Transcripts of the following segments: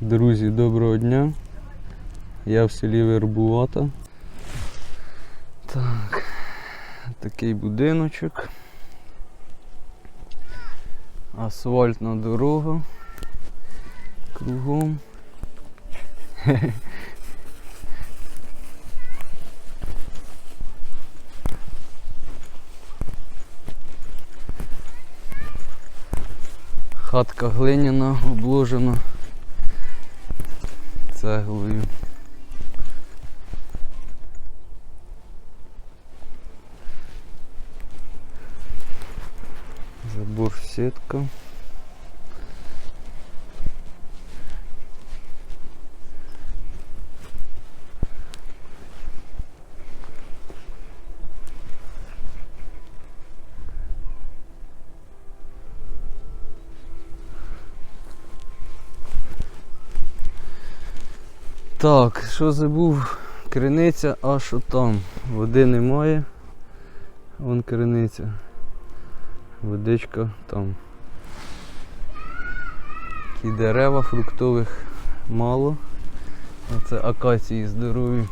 Друзі, доброго дня. Я в селі Вербувата. Так, такий будиночок. Асфальтна дорога. Кругом. Хатка глиняна, обложена цеглою. Забор сітка. Так, що забув? Криниця, а що там? Води немає. Вон криниця. Водичка там. І дерева фруктових мало. А це акації здорові.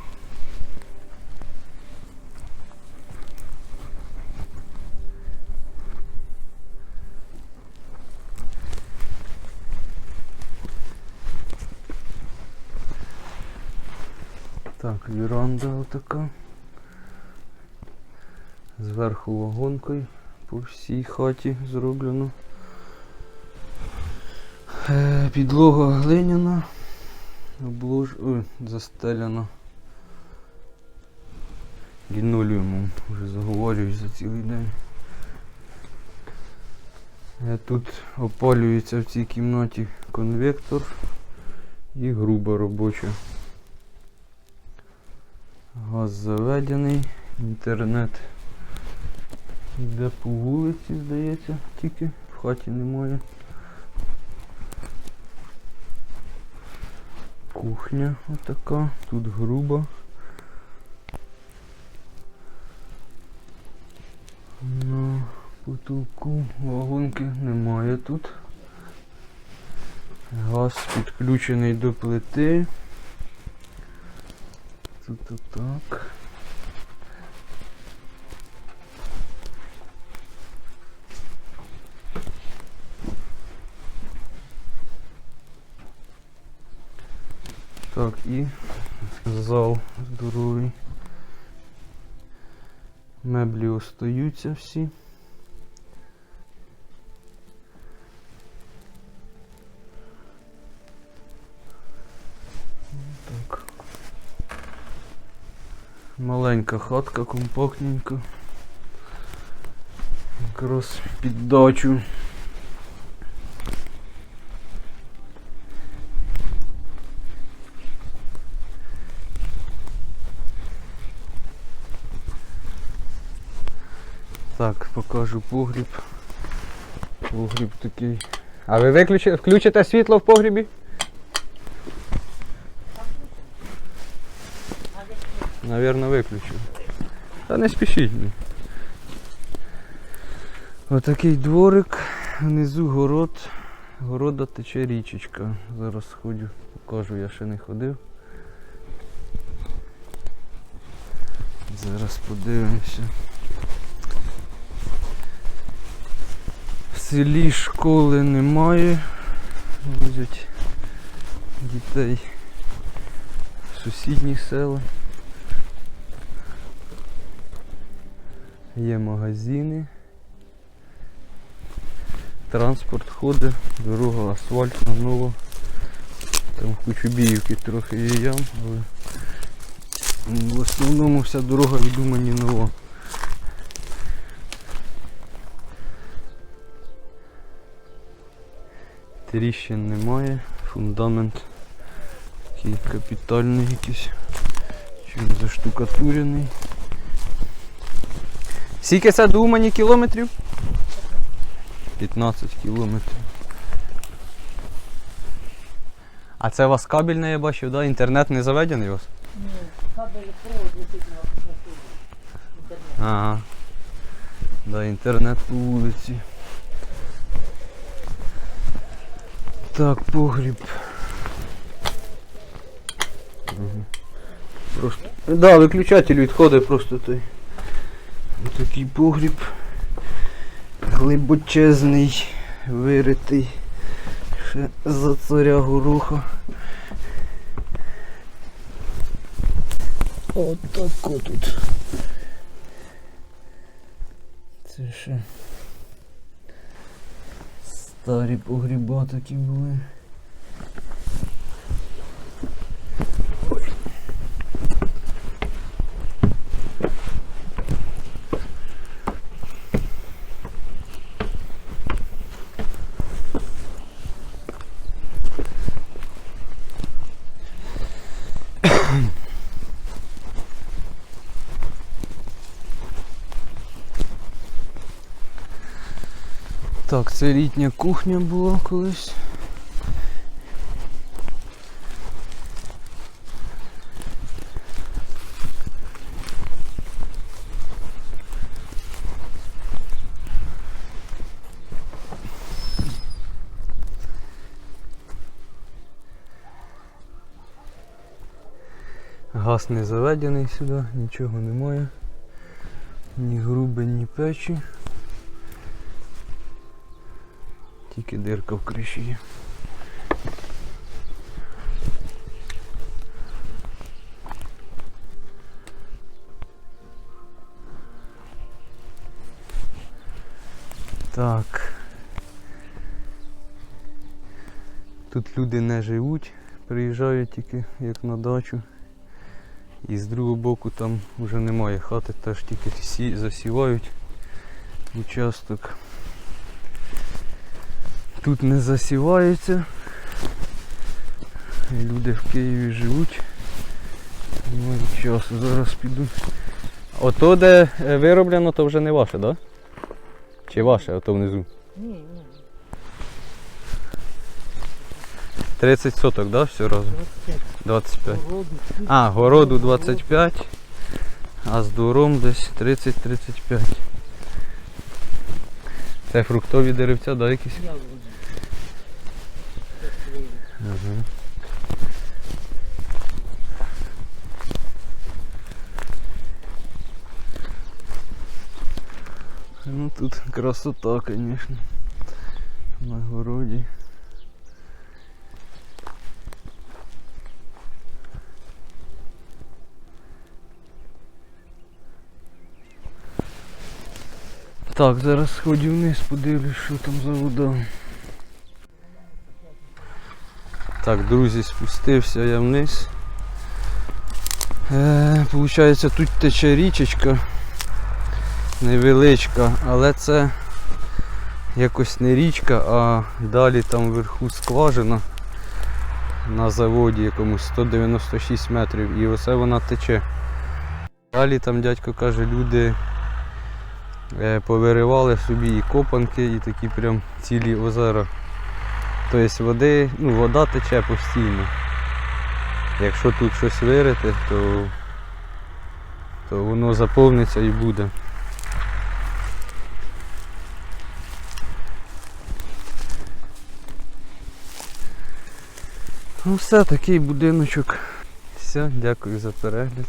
Так, віранда отака. Зверху вагонкою по всій хаті зроблено. Е, Підлога глиняна, облож... Ой, застеляна лінолеумом. Вже заговорююсь за цілий день. Е, Тут опалюється в цій кімнаті конвектор і груба робоча. Газ заведений, інтернет йде по вулиці, здається, тільки в хаті немає. Кухня отака, тут груба. На потолку вагонки немає тут. Газ підключений до плити. Тут отак. Так, і зал здоровий. Меблі остаються всі. Маленька хатка, компактненька. Якраз під дачу. Так, покажу погріб. Погріб такий. А ви виключите, включите світло в погрібі? Навірно, виключу. Та не спішіть. Отакий дворик, внизу город. Города тече річечка. Зараз ходю, покажу, я ще не ходив. Зараз подивимося. В селі школи немає. Возять дітей в сусідні села. Є магазини. Транспорт ходить, дорога асфальтна, нова. Там кучу біївки трохи є ям, але в основному вся дорога від Умані нова. Тріщин немає, фундамент такий капітальний якийсь, чим заштукатурений. Скільки це до кілометрів? 15 кілометрів. А це у вас кабельне, я бачив, да? інтернет не заведений у вас? Ні, кабель провод летить на автобус. Ага. Да, інтернет по вулиці. Так, погріб. Угу. Просто... Да, виключатель відходить просто той. Такий погріб. Глибочезний, виритий. Ще за царя гороха. Отако тут. Це ще старі погріба такі були. Так, це літня кухня була колись. Газ не заведений сюди, нічого немає. Ні груби, ні печі. Тільки дирка в криші є. Так. Тут люди не живуть, приїжджають тільки як на дачу. І з другого боку там вже немає хати, теж тільки всі засівають участок. Тут не засівається. Люди в Києві живуть. Немає часу, зараз піду. Ото де е, вироблено, то вже не ваше, так? Да? Чи ваше, ото внизу? Ні, ні. 30 соток, да, все разом? 25 25. А, городу 25, а з двором десь 30-35. Це фруктові деревця, да, якісь? Ягоди. Ага. Ну тут красота, конечно. На городі. Так, зараз сходю вниз, подивлюсь, що там за вода. Так, друзі, спустився я вниз. Е, Получається, тут тече річечка невеличка, але це якось не річка, а далі там вверху скважина на заводі якомусь 196 метрів і оце вона тече. Далі там дядько каже, люди е, повиривали собі і копанки, і такі прям цілі озера. Тобто води, ну, вода тече постійно. Якщо тут щось вирити, то, то воно заповниться і буде. Ну все, такий будиночок. Все, дякую за перегляд.